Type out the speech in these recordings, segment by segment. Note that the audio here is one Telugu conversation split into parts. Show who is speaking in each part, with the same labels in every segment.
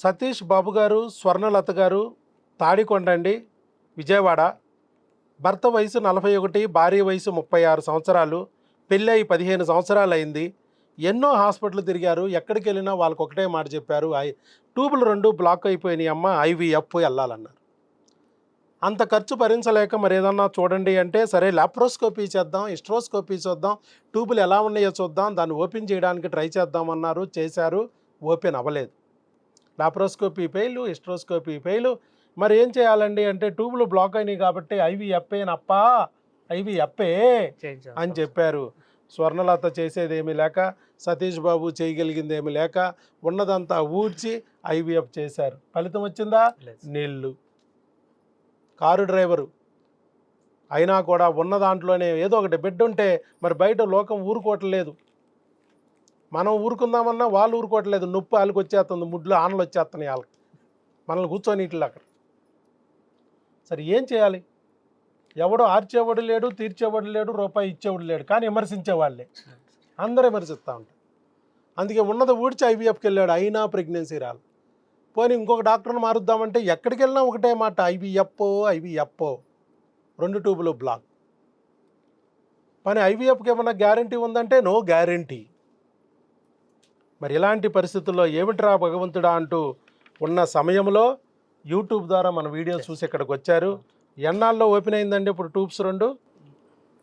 Speaker 1: సతీష్ బాబు గారు స్వర్ణలత గారు తాడికొండండి విజయవాడ. భర్త వయసు నలభై ఒకటి భార్య వయసు ముప్పై ఆరు సంవత్సరాలు పెళ్ళి అయి పదిహేను సంవత్సరాలు అయింది ఎన్నో హాస్పిటల్ తిరిగారు. ఎక్కడికి వెళ్ళినా వాళ్ళకి ఒకటే మాట చెప్పారు. ఐ ట్యూబులు రెండు బ్లాక్ అయిపోయినాయి అమ్మ ఐవీఎఫ్ వెళ్ళాలన్నారు. అంత ఖర్చు భరించలేక మరి ఏదన్నా చూడండి అంటే సరే లాప్రోస్కోపీ చేద్దాం ఇస్ట్రోస్కోపీ చూద్దాం ట్యూబులు ఎలా ఉన్నాయో చూద్దాం దాన్ని ఓపెన్ చేయడానికి ట్రై చేద్దామన్నారు చేశారు ఓపెన్ అవ్వలేదు. Laparoscopy fail hysteroscopy fail. మరి ఏం చేయాలండి అంటే ట్యూబులు బ్లాక్ అయినాయి కాబట్టి ఐవి అప్పేనప్పా ఐవి అప్పే
Speaker 2: చేంజ్
Speaker 1: అని చెప్పారు. స్వర్ణలత చేసేదేమీ లేక సతీష్ బాబు చేయగలిగింది ఏమీ లేక ఉన్నదంతా ఊడ్చి ఐవీఎఫ్ చేశారు. ఫలితం వచ్చిందా? నీళ్ళు. Car driver. అయినా కూడా ఉన్న దాంట్లోనే ఏదో ఒకటి బిడ్డ ఉంటే మరి బయట లోకం ఊరుకోవట్లేదు. మనం ఊరుకుందామన్నా వాళ్ళు ఊరుకోవట్లేదు. నొప్పి వాళ్ళకి వచ్చేస్తుంది ముడ్లు ఆనలు వచ్చేస్తున్నాయి వాళ్ళకి మనల్ని కూర్చొని ఇట్లా అక్కడ. సరే ఏం చేయాలి? ఎవడో ఆర్చేవాడు లేడు తీర్చేవాడు లేడు రూపాయి ఇచ్చేవాడు లేడు కానీ విమర్శించేవాళ్ళే అందరూ విమర్శిస్తూ ఉంటారు. అందుకే ఉన్నది ఊడ్చి ఐవీఎఫ్కి వెళ్ళాడు అయినా ప్రెగ్నెన్సీ రాలి. పోనీ ఇంకొక డాక్టర్ని మారుద్దామంటే ఎక్కడికి వెళ్ళినా ఒకటే మాట ఐవీఎఫ్ఓ ఐవీఎఫ్ఓ. రెండు ట్యూబులు బ్లాక్ పని ఐవీఎఫ్కి ఏమన్నా గ్యారంటీ ఉందంటే నో గ్యారంటీ మరి ఇలాంటి పరిస్థితుల్లో ఏమిట్రా భగవంతుడా అంటూ ఉన్న సమయంలో యూట్యూబ్ ద్వారా మన వీడియో చూసి ఇక్కడికి వచ్చారు. ఎన్నాళ్ళలో ఓపెన్ అయిందండి ఇప్పుడు ట్యూబ్స్ రెండు?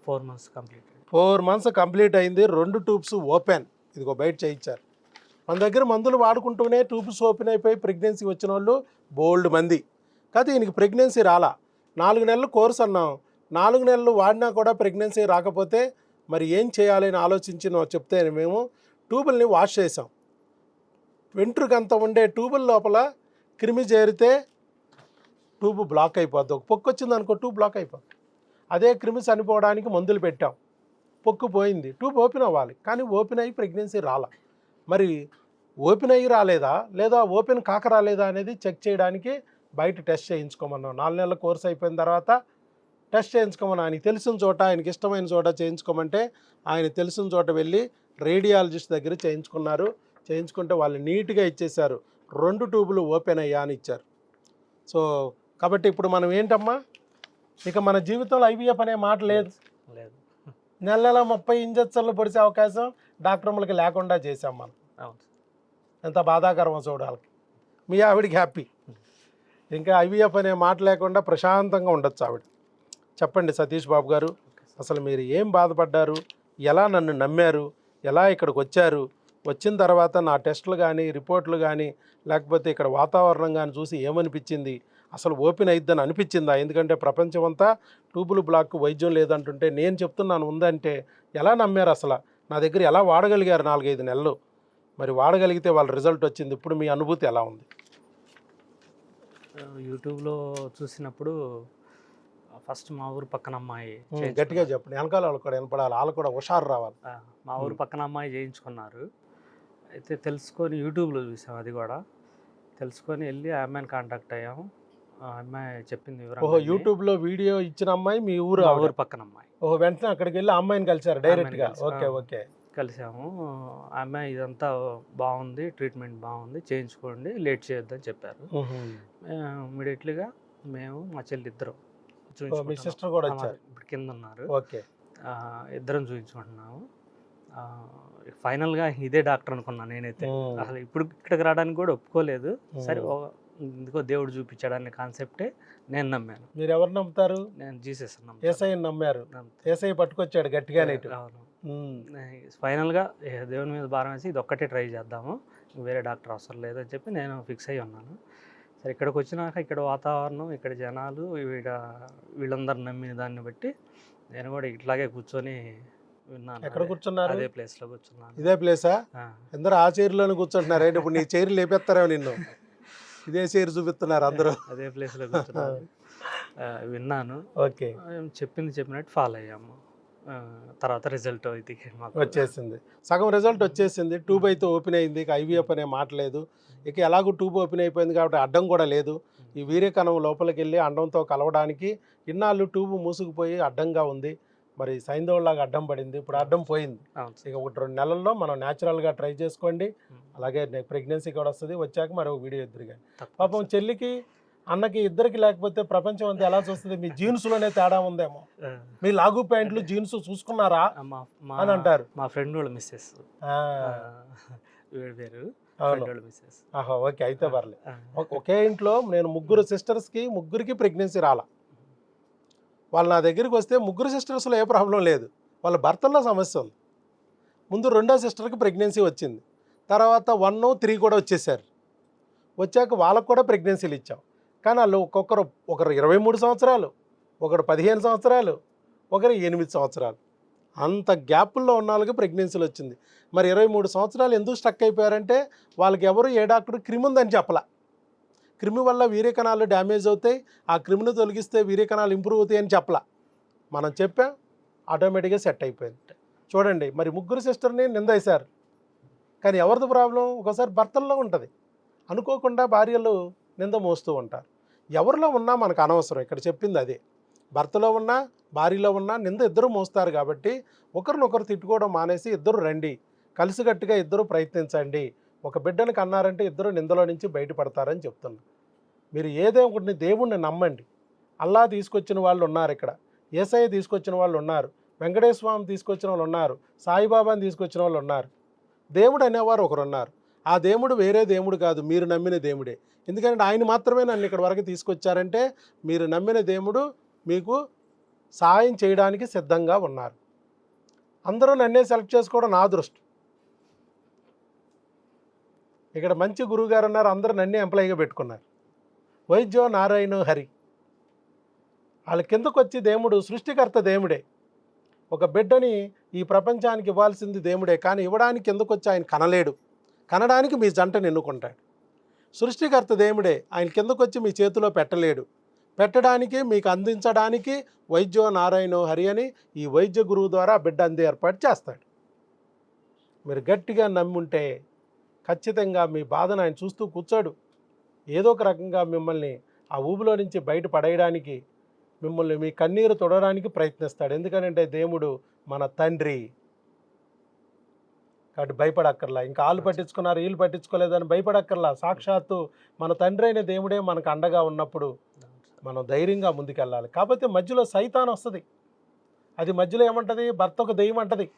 Speaker 2: Four months complete
Speaker 1: four months complete అయింది. రెండు ట్యూబ్స్ ఓపెన్. ఇదిగో బయట చేయించారు. మన దగ్గర మందులు వాడుకుంటూనే ట్యూబ్స్ ఓపెన్ అయిపోయి ప్రెగ్నెన్సీ వచ్చిన వాళ్ళు బోల్డ్ మంది. కాదు ఈయనకి ప్రెగ్నెన్సీ రాలా. నాలుగు నెలలు కోర్స్ అన్నాం. నాలుగు నెలలు వాడినా కూడా ప్రెగ్నెన్సీ రాకపోతే మరి ఏం చేయాలి అని ఆలోచించిన చెప్తే మేము ట్యూబుల్ని వాష్ చేసాం వెంట్రుకంత ఉండే ట్యూబుల్ లోపల క్రిమి చేరితే ట్యూబ్ బ్లాక్ అయిపోద్ది. ఒక పొక్కు వచ్చింది అనుకో ట్యూబ్ బ్లాక్ అయిపోద్ది. అదే క్రిమి చనిపోవడానికి మందులు పెట్టాం. పొక్కు పోయింది. ట్యూబ్ ఓపెన్ అవ్వాలి. కానీ ఓపెన్ అయ్యి ప్రెగ్నెన్సీ రాలా. మరి ఓపెన్ అయ్యి రాలేదా? లేదా ఓపెన్ కాక రాలేదా అనేది చెక్ చేయడానికి బయట టెస్ట్ చేయించుకోమన్నాం. నాలుగు నెలల కోర్స్ అయిపోయిన తర్వాత టెస్ట్ చేయించుకోమని ఆయనకి తెలిసిన చోట ఆయనకి ఇష్టమైన చోట చేయించుకోమంటే ఆయన తెలిసిన చోట వెళ్ళి రేడియాలజిస్ట్ దగ్గర చేయించుకున్నారు. చేయించుకుంటే వాళ్ళు నీట్గా ఇచ్చేశారు. రెండు ట్యూబులు ఓపెన్ అయ్యా అని ఇచ్చారు. సో కాబట్టి ఇప్పుడు మనం ఏంటమ్మా? ఇక మన జీవితంలో ఐవీఎఫ్ అనే మాట లేదు.
Speaker 2: లేదు.
Speaker 1: నెల నెల ముప్పై ఇంజక్షన్లు పొడిచే అవకాశం డాక్టర్లకి లేకుండా చేసాం మనం. ఎంత బాధాకరమో చూడాలి మీ ఆవిడికి హ్యాపీ. ఇంకా ఐవీఎఫ్ అనే మాట లేకుండా ప్రశాంతంగా ఉండొచ్చు ఆవిడ. చెప్పండి సతీష్ బాబు గారు అసలు మీరు ఏం బాధపడ్డారు? ఎలా నన్ను నమ్మారు? ఎలా ఇక్కడికి వచ్చారు? వచ్చిన తర్వాత నా టెస్టులు కానీ రిపోర్ట్లు కానీ లేకపోతే ఇక్కడ వాతావరణం కానీ చూసి ఏమనిపించింది? అసలు ఓపెన్ అయిద్దని అనిపించిందా? ఎందుకంటే ప్రపంచం అంతా ట్యూబుల్ బ్లాక్ వైద్యం లేదంటుంటే నేను చెప్తున్నాను ఉందంటే ఎలా నమ్మారు అసలు? నా దగ్గర ఎలా వాడగలిగారు నాలుగైదు నెలలు? మరి వాడగలిగితే వాళ్ళ రిజల్ట్ వచ్చింది. ఇప్పుడు మీ అనుభూతి ఎలా ఉంది?
Speaker 2: యూట్యూబ్లో చూసినప్పుడు ఫస్ట్ మా ఊరు పక్కన అమ్మాయి.
Speaker 1: గట్టిగా చెప్పండి. వెనకాల వాళ్ళు కూడా వినపడాలి. వాళ్ళు కూడా హుషారు రావాలి.
Speaker 2: ఆ, మా ఊరు పక్కన అమ్మాయి చేయించుకున్నారు. అయితే తెలుసుకొని యూట్యూబ్లో చూసాం అది కూడా. తెలుసుకొని వెళ్ళి ఆ అమ్మాయిని కాంటాక్ట్ అయ్యాము ఆ అమ్మాయి చెప్పింది
Speaker 1: ఓహో. యూట్యూబ్లో వీడియో ఇచ్చిన అమ్మాయి మీ ఊరు
Speaker 2: మా
Speaker 1: ఆవిడ.
Speaker 2: ఊరు పక్కన అమ్మాయి.
Speaker 1: ఓహో వెంటనే అక్కడికి వెళ్ళి ఆ అమ్మాయిని కలిసారు డైరెక్ట్గా
Speaker 2: కలిసి,
Speaker 1: ఓకే
Speaker 2: ఆ.
Speaker 1: ఓకే
Speaker 2: కలిసాము ఆ అమ్మాయి ఇదంతా బాగుంది ట్రీట్మెంట్ బాగుంది చేయించుకోండి లేట్ చేయొద్దని చెప్పారు. ఇమీడియట్లీగా మేము మా చెల్లి ఇద్దరం
Speaker 1: మీ. సిస్టర్ కూడా వచ్చారు.
Speaker 2: ఇప్పుడు కింద ఉన్నారు.
Speaker 1: ఓకే.
Speaker 2: ఇద్దరం చూపించుకుంటున్నాము. ఫైనల్గా ఇదే డాక్టర్ అనుకున్నాను నేనైతే. అసలు ఇప్పుడు ఇక్కడికి రావడానికి కూడా ఒప్పుకోలేదు. సరే ఎందుకో దేవుడు చూపించాడనే కాన్సెప్టే నేను నమ్మాను.
Speaker 1: మీరు ఎవరు నమ్ముతారు?
Speaker 2: నేను జీసస్
Speaker 1: ఏసఐ నమ్మారు. ఏసఐ పట్టుకొచ్చాడు గట్టిగానే ఇటు.
Speaker 2: అవును. ఫైనల్గా దేవుని మీద భారం వేసి ఇది ఒక్కటే ట్రై చేద్దాము వేరే డాక్టర్ అవసరం లేదని చెప్పి నేను ఫిక్స్ అయ్యి ఉన్నాను. సరే ఇక్కడికి వచ్చినాక ఇక్కడ వాతావరణం ఇక్కడ జనాలు వీడ వీళ్ళందరూ నమ్మిన దాన్ని బట్టి నేను కూడా ఇట్లాగే కూర్చొని విన్నాను.
Speaker 1: ఎక్కడ కూర్చున్నారు?
Speaker 2: అదే ప్లేస్లో కూర్చున్నాను.
Speaker 1: ఇదే ప్లేసా? అందరూ ఆ చైర్లోనే కూర్చుంటున్నారు. ఏంటి ఇప్పుడు నీ చైర్ లేపేస్తారేమో నిన్ను. ఇదే చైర్ చూపిస్తున్నారు అందరూ.
Speaker 2: అదే ప్లేస్లో కూర్చున్నాను. ఆ, విన్నాను.
Speaker 1: ఓకే.
Speaker 2: చెప్పింది చెప్పినట్టు ఫాలో అయ్యాము. తర్వాత రిజల్ట్ ఇది
Speaker 1: వచ్చేసింది. సగం రిజల్ట్ వచ్చేసింది. ట్యూబ్ అయితే ఓపెన్ అయింది. ఇక ఐవీఎఫ్ అనే మాట లేదు. ఇక ఎలాగో ట్యూబ్ ఓపెన్ అయిపోయింది కాబట్టి అడ్డం కూడా లేదు. ఈ వీర్యకణం లోపలికి వెళ్ళి అండంతో కలవడానికి ఇన్నాళ్ళు ట్యూబ్ మూసుకుపోయి అడ్డంగా ఉంది. మరి సైంధవులాగా అడ్డం పడింది. ఇప్పుడు అడ్డం పోయింది. ఇక ఒకటి రెండు నెలల్లో మనం న్యాచురల్గా ట్రై చేసుకోండి. అలాగే ప్రెగ్నెన్సీ కూడా వస్తుంది. వచ్చాక మరి ఒక వీడియో ఎదురు కానీ
Speaker 2: తప్పకుండా
Speaker 1: పాపం చెల్లికి అన్నకి ఇద్దరికి లేకపోతే ప్రపంచం అంతా ఎలా చూస్తుంది? మీ జీన్స్లోనే తేడా ఉందేమో. మీ లాగు ప్యాంట్లు జీన్స్ చూసుకున్నారా? అని అంటారు.
Speaker 2: మా ఫ్రెండ్ వాళ్ళ మిస్సెస్
Speaker 1: ఆహా ఓకే అయితే పర్లేదు ఒక- ఒకే ఇంట్లో నేను ముగ్గురు సిస్టర్స్కి ముగ్గురికి ప్రెగ్నెన్సీ రాలా. వాళ్ళు నా దగ్గరికి వస్తే ముగ్గురు సిస్టర్స్లో ఏ ప్రాబ్లం లేదు. వాళ్ళ భర్తల్లో సమస్య ఉంది. ముందు రెండో సిస్టర్కి ప్రెగ్నెన్సీ వచ్చింది. తర్వాత వన్ త్రీ కూడా వచ్చేసారు. వచ్చాక వాళ్ళకు కూడా ప్రెగ్నెన్సీలు ఇచ్చాం. కానీ వాళ్ళు ఒక్కొక్కరు ఒకరు ఇరవై మూడు సంవత్సరాలు ఒకరు పదిహేను సంవత్సరాలు ఒకరు ఎనిమిది సంవత్సరాలు. అంత గ్యాప్లో ఉన్న వాళ్ళకి ప్రెగ్నెన్సీలు వచ్చింది. మరి ఇరవై మూడు సంవత్సరాలు ఎందుకు స్టక్ అయిపోయారంటే వాళ్ళకి ఎవరు ఏ డాక్టర్ క్రిమి ఉందని చెప్పలా. క్రిమి వల్ల వీర్యకణాలు డ్యామేజ్ అవుతాయి ఆ క్రిమిని తొలగిస్తే వీర్యకణాలు ఇంప్రూవ్ అవుతాయి అని చెప్పలా. మనం చెప్పాం ఆటోమేటిక్గా సెట్ అయిపోయింది. చూడండి మరి ముగ్గురు సిస్టర్ని నిందేశారు. కానీ ఎవరిది ప్రాబ్లం? ఒకసారి భర్తల్లో ఉంటుంది. అనుకోకుండా భార్యలు నింద మోస్తూ ఉంటారు. ఎవరిలో ఉన్నా మనకు అనవసరం. ఇక్కడ చెప్పింది అదే. భర్తలో ఉన్నా భార్యలో ఉన్నా నింద ఇద్దరు మోస్తారు కాబట్టి ఒకరినొకరు తిట్టుకోవడం మానేసి ఇద్దరు రండి. కలిసికట్టుగా ఇద్దరు ప్రయత్నించండి. ఒక బిడ్డను కన్నారంటే ఇద్దరు నిందలో నుంచి బయటపడతారని చెప్తున్నా. మీరు ఏదో ఒకటిని దేవుణ్ణి నమ్మండి. అల్లా తీసుకొచ్చిన వాళ్ళు ఉన్నారు ఇక్కడ. ఏసఐ తీసుకొచ్చిన వాళ్ళు ఉన్నారు. వెంకటేశ్వర స్వామి తీసుకొచ్చిన వాళ్ళు ఉన్నారు. సాయిబాబాని తీసుకొచ్చిన వాళ్ళు ఉన్నారు. దేవుడు అనేవారు ఒకరున్నారు. ఆ దేవుడు వేరే దేవుడు కాదు మీరు నమ్మిన దేవుడే. ఎందుకంటే ఆయన మాత్రమే నన్ను ఇక్కడ వరకు తీసుకొచ్చారంటే మీరు నమ్మిన దేవుడు మీకు సహాయం చేయడానికి సిద్ధంగా ఉన్నారు. అందరూ నన్నే సెలెక్ట్ చేసుకోవడం నా దృష్టి ఇక్కడ మంచి గురువుగారు ఉన్నారు అందరూ నన్నే ఎంప్లాయీగా పెట్టుకున్నారు. వైద్యో నారాయణ హరి. వాళ్ళ కిందకు వచ్చి దేవుడు సృష్టికర్త దేవుడే. ఒక బిడ్డని ఈ ప్రపంచానికి ఇవ్వాల్సింది దేవుడే కానీ ఇవ్వడానికి కిందకు వచ్చి ఆయన కనలేడు. కనడానికి మీ జంటను ఎన్నుకుంటాడు సృష్టికర్త దేవుడే ఆయన కిందకు వచ్చి మీ చేతిలో పెట్టలేడు. పెట్టడానికి మీకు అందించడానికి వైద్యో నారాయణో హరి అని ఈ వైద్య గురువు ద్వారా బిడ్డ అంది ఏర్పాటు చేస్తాడు. మీరు గట్టిగా నమ్ముంటే ఖచ్చితంగా మీ బాధను ఆయన చూస్తూ కూర్చోడు. ఏదో ఒక రకంగా మిమ్మల్ని ఆ ఊబిలో నుంచి బయట పడేయడానికి మిమ్మల్ని మీ కన్నీరు తొడడానికి ప్రయత్నిస్తాడు. ఎందుకనంటే దేవుడు మన తండ్రి. కాబట్టి భయపడక్కర్లా. ఇంకా వాళ్ళు పట్టించుకున్నారు వీళ్ళు పట్టించుకోలేదని భయపడక్కర్లా. సాక్షాత్తు మన తండ్రి అయిన దేవుడే మనకు అండగా ఉన్నప్పుడు మనం ధైర్యంగా ముందుకెళ్ళాలి. కాకపోతే మధ్యలో సైతాన్ వస్తుంది. అది మధ్యలో ఏమంటది? భర్త ఒక దెయ్యం అంటది.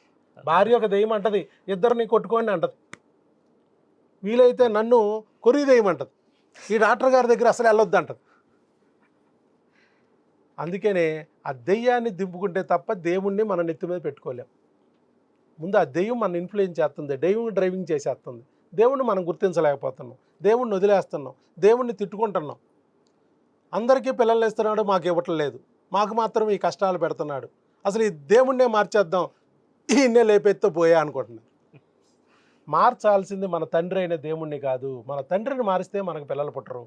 Speaker 1: భార్య ఒక దెయ్యం అంటది. ఇద్దరిని కొట్టుకోండి అంటది. వీలైతే నన్ను కొరి దెయ్యం అంటది. ఈ డాక్టర్ గారి దగ్గర అసలు వెళ్ళొద్దు అంటది. అందుకనే ఆ దెయ్యాన్ని దింపుకుంటే తప్ప దేవుణ్ణి మన నెత్తి మీద పెట్టుకోలేం. ముందు ఆ దెయ్యం మన ఇన్ఫ్లుయెన్స్ చేస్తుంది. దెయ్యం డ్రైవింగ్ చేసేస్తుంది. దేవుణ్ణి మనం గుర్తించలేకపోతున్నాం. దేవుణ్ణి వదిలేస్తున్నాం. దేవుణ్ణి తిట్టుకుంటున్నాం. అందరికీ పిల్లల్ని ఇస్తున్నాడు మాకు ఇవ్వట్లేదు మాకు మాత్రం ఈ కష్టాలు పెడుతున్నాడు. అసలు ఈ దేవుణ్ణే మార్చేద్దాం. ఈయన్నే లేపెత్తో పోయా అనుకుంటున్నాను మార్చాల్సింది మన తండ్రి అయిన దేవుణ్ణి కాదు. మన తండ్రిని మారిస్తే మనకు పిల్లలు పుట్టరు.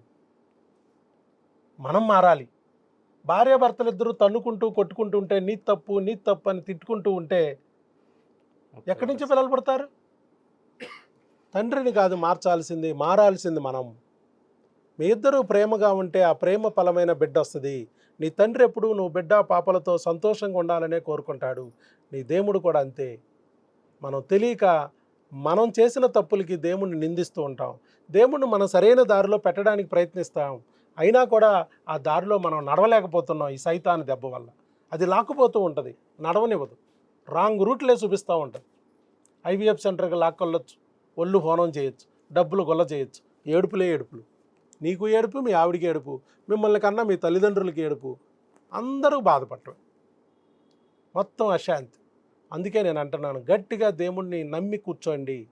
Speaker 1: మనం మారాలి. భార్యాభర్తలు ఇద్దరు తన్నుకుంటూ కొట్టుకుంటూ ఉంటే నీ తప్పు నీ తప్పు అని తిట్టుకుంటూ ఉంటే ఎక్కడి నుంచి పిల్లలు పుడతారు? తండ్రిని కాదు మార్చాల్సింది మారాల్సింది మనం. మీ ఇద్దరు ప్రేమగా ఉంటే ఆ ప్రేమ ఫలమైన బిడ్డ వస్తుంది. నీ తండ్రి ఎప్పుడు నువ్వు బిడ్డ పాపలతో సంతోషంగా ఉండాలనే కోరుకుంటాడు. నీ దేవుడు కూడా అంతే. మనం తెలియక మనం చేసిన తప్పులకి దేవుణ్ణి నిందిస్తూ ఉంటాం. దేవుణ్ణి మనం సరైన దారిలో పెట్టడానికి ప్రయత్నిస్తాం. అయినా కూడా ఆ దారిలో మనం నడవలేకపోతున్నాం ఈ సైతాన్ని దెబ్బ వల్ల. అది లాక్కుపోతూ ఉంటుంది. నడవనివ్వదు. రాంగ్ రూట్లే చూపిస్తూ ఉంటుంది. ఐవీఎఫ్ సెంటర్కి లాక్కొల్లొచ్చు ఒళ్ళు హోనం చేయొచ్చు డబ్బులు గొల్ల చేయొచ్చు. ఏడుపులే ఏడుపులు. నీకు ఏడుపు మీ ఆవిడికి ఏడుపు మిమ్మల్ని కన్నా మీ తల్లిదండ్రులకి ఏడుపు. అందరూ బాధపడటం. మొత్తం అశాంతి. అందుకే నేను అంటున్నాను గట్టిగా దేవుణ్ణి నమ్మి కూర్చోండి.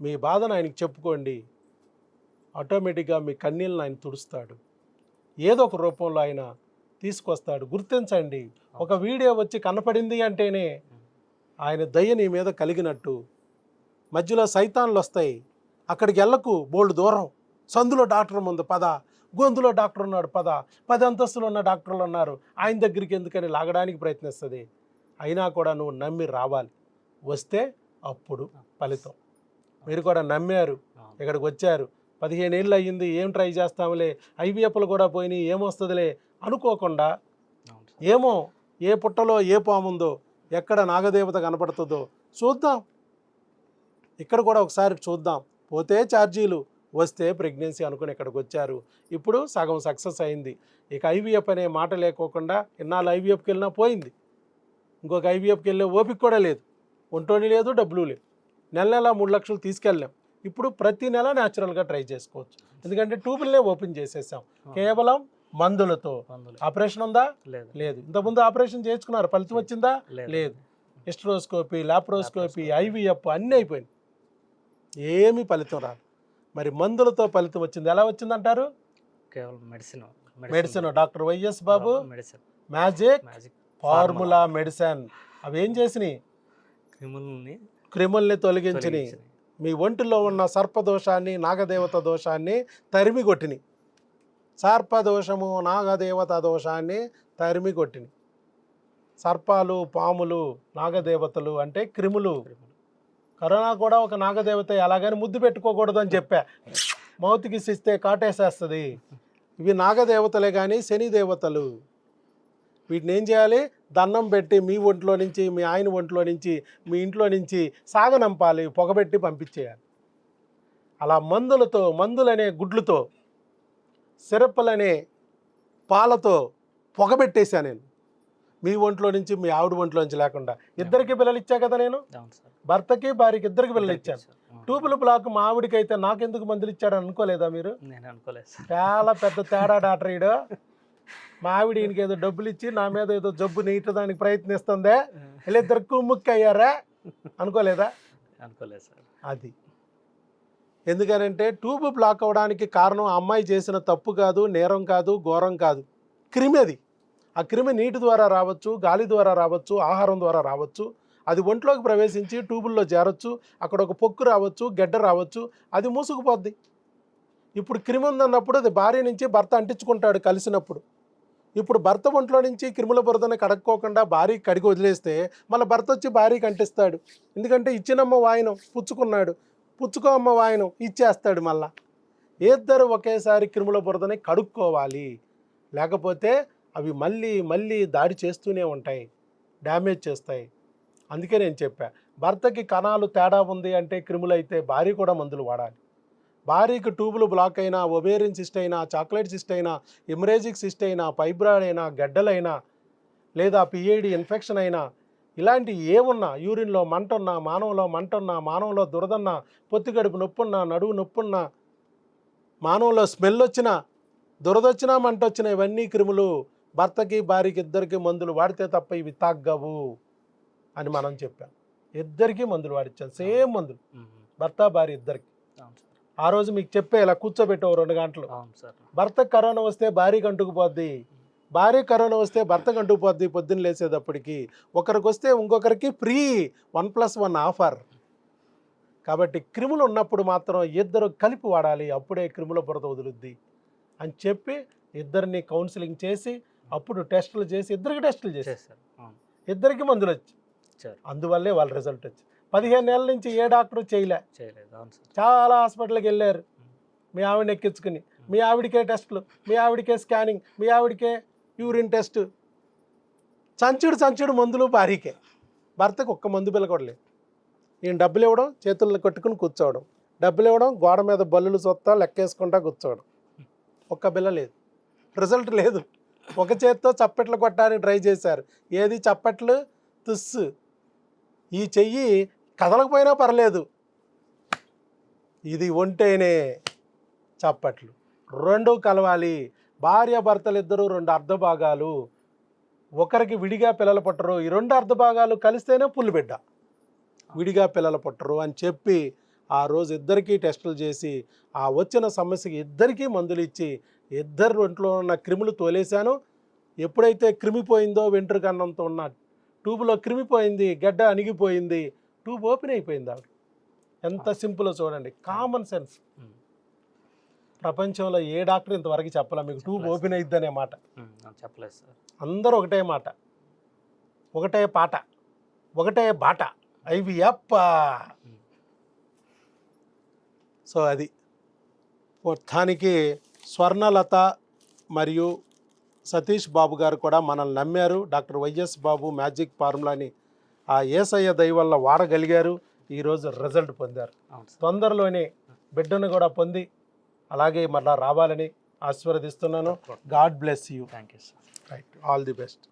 Speaker 1: మీ బాధను ఆయనకి చెప్పుకోండి. ఆటోమేటిక్గా మీ కన్నీళ్ళని ఆయన తుడుస్తాడు. ఏదో ఒక రూపంలో ఆయన తీసుకొస్తాడు. గుర్తించండి. ఒక వీడియో వచ్చి కనపడింది అంటేనే ఆయన దయ నీ మీద కలిగినట్టు. మధ్యలో సైతాన్లు వస్తాయి. అక్కడికి వెళ్ళకు బోల్డ్ దూరం. సందులో డాక్టర్ ఉంది పద. గొంతులో డాక్టర్ ఉన్నాడు పద. పది అంతస్తులు ఉన్న డాక్టర్లు ఉన్నారు. ఆయన దగ్గరికి ఎందుకని లాగడానికి ప్రయత్నిస్తుంది? అయినా కూడా నువ్వు నమ్మి రావాలి. వస్తే అప్పుడు ఫలితం. మీరు కూడా నమ్మారు. ఇక్కడికి వచ్చారు. పదిహేను ఏళ్ళు అయ్యింది. ఏం ట్రై చేస్తాములే ఐవీఎఫ్లు కూడా పోయినాయి. ఏమొస్తుందిలే అనుకోకుండా. ఏమో ఏ పుట్టలో ఏ పాము ఉందో ఎక్కడ నాగదేవత కనపడుతుందో చూద్దాం. ఇక్కడ కూడా ఒకసారి చూద్దాం. పోతే ఛార్జీలు వస్తే ప్రెగ్నెన్సీ అనుకుని ఇక్కడికి వచ్చారు. ఇప్పుడు సగం సక్సెస్ అయింది. ఇక ఐవీఎఫ్ అనే మాట లేకోకుండా ఇన్నాళ్ళు ఐవీఎఫ్కి వెళ్ళినా పోయింది. ఇంకొక ఐవీఎఫ్కి వెళ్ళే ఓపిక కూడా లేదు. ఒంటోని లేదు డబ్బులు లేవు. నెల నెల మూడు లక్షలు తీసుకెళ్ళాం. ఇప్పుడు ప్రతి నెల న్యాచురల్గా ట్రై చేసుకోవచ్చు. ఎందుకంటే ట్యూబుల్నే ఓపెన్ చేసేసాం. కేవలం మందులతో.
Speaker 2: మందులు.
Speaker 1: ఆపరేషన్ ఉందా?
Speaker 2: లేదు.
Speaker 1: ఇంతకుముందు ఆపరేషన్ చేయించుకున్నారు. ఫలితం వచ్చిందా?
Speaker 2: లేదు.
Speaker 1: హిస్ట్రోస్కోపీ లాప్రోస్కోపీ ఐవీఎఫ్ అన్నీ అయిపోయింది ఏమీ ఫలితం రాదు. మరి మందులతో ఫలితం వచ్చింది. ఎలా వచ్చిందంటారు?
Speaker 2: కేవలం medicine.
Speaker 1: Medicine. Doctor YS Babu.
Speaker 2: Medicine.
Speaker 1: Magic. Formula medicine. అవి ఏం చేసినాయి?
Speaker 2: క్రిములని
Speaker 1: క్రిముల్ని తొలగించినాయి. మీ ఒంటిలో ఉన్న సర్పదోషాన్ని నాగదేవత దోషాన్ని తరిమి కొట్టిని సర్పదోషము నాగదేవత దోషాన్ని తరిమి కొట్టిని సర్పాలు పాములు నాగదేవతలు అంటే క్రిములు. కరోనా కూడా ఒక నాగదేవత అలాగని ముద్దు పెట్టుకోకూడదు అని చెప్పా. మౌతికి ఇస్తే కాటేసేస్తుంది. ఇవి నాగదేవతలే కానీ శని దేవతలు. వీటిని ఏం చేయాలి? దండం పెట్టి మీ ఒంట్లో నుంచి మీ ఆయన ఒంట్లో నుంచి మీ ఇంట్లో నుంచి సాగనంపాలి పొగబెట్టి పంపించేయాలి. అలా మందులతో మందులనే గుడ్లతో సిరప్పులనే పాలతో పొగబెట్టేశా నేను. మీ ఒంట్లో నుంచి మీ ఆవిడ ఒంట్లో నుంచి లేకుండా. ఇద్దరికి పిల్లలు ఇచ్చా కదా నేను? భర్తకి భార్యకి ఇద్దరికి పిల్లలు ఇచ్చాను. ట్యూబుల్ బ్లాక్ మా ఆవిడకి అయితే నాకెందుకు మందులు ఇచ్చాడని అనుకోలేదా మీరు?
Speaker 2: నేను అనుకోలేదు
Speaker 1: చాలా పెద్ద తేడా డాక్టర్ ఈడు. మా ఆవిడ ఈయనకి ఏదో డబ్బులు ఇచ్చి నా మీద ఏదో జబ్బు నీటదానికి ప్రయత్నిస్తుందే. వీళ్ళిద్దరు కుమ్ముక్కి అయ్యారా అనుకోలేదా?
Speaker 2: అనుకోలేదు సార్.
Speaker 1: అది. ఎందుకనంటే ట్యూబ్ బ్లాక్ అవ్వడానికి కారణం ఆ అమ్మాయి చేసిన తప్పు కాదు నేరం కాదు ఘోరం కాదు. క్రిమి అది. ఆ క్రిమి నీటి ద్వారా రావచ్చు గాలి ద్వారా రావచ్చు ఆహారం ద్వారా రావచ్చు. అది ఒంట్లోకి ప్రవేశించి ట్యూబుల్లో చేరొచ్చు అక్కడ ఒక పొక్కు రావచ్చు గడ్డ రావచ్చు అది మూసుకుపోద్ది. ఇప్పుడు క్రిమి ఉందన్నప్పుడు అది భార్య నుంచి భర్త అంటించుకుంటాడు కలిసినప్పుడు. ఇప్పుడు భర్త ఒంట్లో నుంచి క్రిముల బురదను కడక్కోకుండా భార్య కడిగి వదిలేస్తే మళ్ళీ భర్త వచ్చి భార్యకి అంటిస్తాడు. ఎందుకంటే ఇచ్చినమ్మ వాయనం పుచ్చుకున్నాడు. పుచ్చుకో అమ్మ వాయనం ఇచ్చేస్తాడు మళ్ళా. ఇద్దరు ఒకేసారి క్రిముల బురదని కడుక్కోవాలి. లేకపోతే అవి మళ్ళీ మళ్ళీ దాడి చేస్తూనే ఉంటాయి. డ్యామేజ్ చేస్తాయి. అందుకే నేను చెప్పా భర్తకి కణాలు తేడా ఉంది అంటే క్రిములు అయితే భార్య కూడా మందులు వాడాలి. భార్యకి ట్యూబులు బ్లాక్ అయినా ఒబేరియన్ సిస్ట్ అయినా చాక్లెట్ సిస్ట్ అయినా ఇమరేజిక్ సిస్ట్ అయినా ఫైబ్రాయిడ్ అయినా గడ్డలైనా లేదా పిఏడి ఇన్ఫెక్షన్ అయినా ఇలాంటి ఏమున్నా? యూరిన్లో మంట ఉన్నా మానవులో మంట ఉన్నా మానవులో దురదన్నా పొత్తిగడుపు నొప్పున్నా నడువు నొప్పున్నా మానవులో స్మెల్ వచ్చినా దురదొచ్చినా మంట వచ్చినా ఇవన్నీ క్రిములు భర్తకి భార్యకి ఇద్దరికి మందులు వాడితే తప్ప ఇవి తగ్గవు అని మనం చెప్పాం. ఇద్దరికి మందులు వాడిచ్చాం. సేమ్ మందులు. భర్త భార్య ఇద్దరికి. ఆ రోజు మీకు చెప్పే ఇలా కూర్చోబెట్టావు రెండు గంటలు. భర్తకు కరోనా వస్తే భార్యకి అంటుకుపోద్ది. భార్య కరోనా వస్తే భర్తకు అంటుకుపోద్ది పొద్దున్న లేసేటప్పటికి. ఒకరికి వస్తే ఇంకొకరికి free one plus one offer. కాబట్టి క్రిములు ఉన్నప్పుడు మాత్రం ఇద్దరు కలిపి వాడాలి అప్పుడే క్రిముల బురద వదులుద్ది అని చెప్పి ఇద్దరిని కౌన్సిలింగ్ చేసి అప్పుడు టెస్టులు చేసి ఇద్దరికి టెస్టులు చేసి
Speaker 2: చేశారు. అవును.
Speaker 1: ఇద్దరికి మందులు వచ్చి. అందువల్లే వాళ్ళ రిజల్ట్ వచ్చి. పదిహేను నెలల నుంచి ఏ డాక్టర్ చేయలే.
Speaker 2: చేయలేదు.
Speaker 1: చాలా హాస్పిటల్కి వెళ్ళారు. మీ ఆవిడని ఎక్కించుకుని. మీ ఆవిడకే టెస్టులు మీ ఆవిడకే స్కానింగ్ మీ ఆవిడకే యూరిన్ టెస్ట్. చంచుడు చంచుడు మందులు భారీకే. భర్తకు ఒక్క మందు పిల్ల కూడా లేదు. ఈయన డబ్బులు ఇవ్వడం చేతుల్లో కట్టుకుని కూర్చోవడం. డబ్బులు ఇవ్వడం గోడ మీద బల్లులు సొత్తా లెక్కేసుకుంటా కూర్చోవడం. ఒక్క బిల్ల లేదు. రిజల్ట్ లేదు. ఒక చేత్తో చప్పట్లు కొట్టడానికి ట్రై చేశారు. ఏది చప్పట్లు? తుస్సు. ఈ చెయ్యి కదలకపోయినా పర్లేదు. ఇది ఒంటేనే చప్పట్లు. రెండు కలవాలి. భార్య భర్తలు ఇద్దరు రెండు అర్ధ భాగాలు ఒకరికి విడిగా పిల్లలు పుట్టరు. ఈ రెండు అర్ధ భాగాలు కలిస్తేనే పుల్లు బిడ్డ విడిగా పిల్లలు పుట్టరు అని చెప్పి ఆ రోజు ఇద్దరికీ టెస్టులు చేసి ఆ వచ్చిన సమస్యకి ఇద్దరికీ మందులు ఇచ్చి ఇద్దరు ఒంట్లో ఉన్న క్రిములు తోలేశాను. ఎప్పుడైతే క్రిమి పోయిందో వెంట్రుక అన్నంతో ఉన్న ట్యూబ్లో క్రిమి పోయింది గడ్డ అణిగిపోయింది ట్యూబ్ ఓపెన్ అయిపోయింది ఆవిడ. ఎంత సింపుల్ చూడండి. Common sense. ప్రపంచంలో ఏ డాక్టర్ ఇంతవరకు చెప్పలే? మీకు ట్యూబ్ ఓపెన్ అయిద్ది అనే మాట.
Speaker 2: చెప్పలేదు సార్.
Speaker 1: అందరూ ఒకటే మాట. ఒకటే పాట. ఒకటే బాట. ఐవిఎఫ్ సో అది. మొత్తానికి స్వర్ణలత మరియు సతీష్ బాబు గారు కూడా మనల్ని నమ్మారు. డాక్టర్ వైఎస్ బాబు మ్యాజిక్ ఫార్ములాని ఆ ఏసయ్య దయ వల్ల వాడగలిగారు. ఈరోజు రిజల్ట్ పొందారు. తొందరలోనే బిడ్డను కూడా పొంది అలాగే మళ్ళా రావాలని ఆశీర్వదిస్తున్నాను. God bless you.
Speaker 2: Thank you sir
Speaker 1: right. All the best.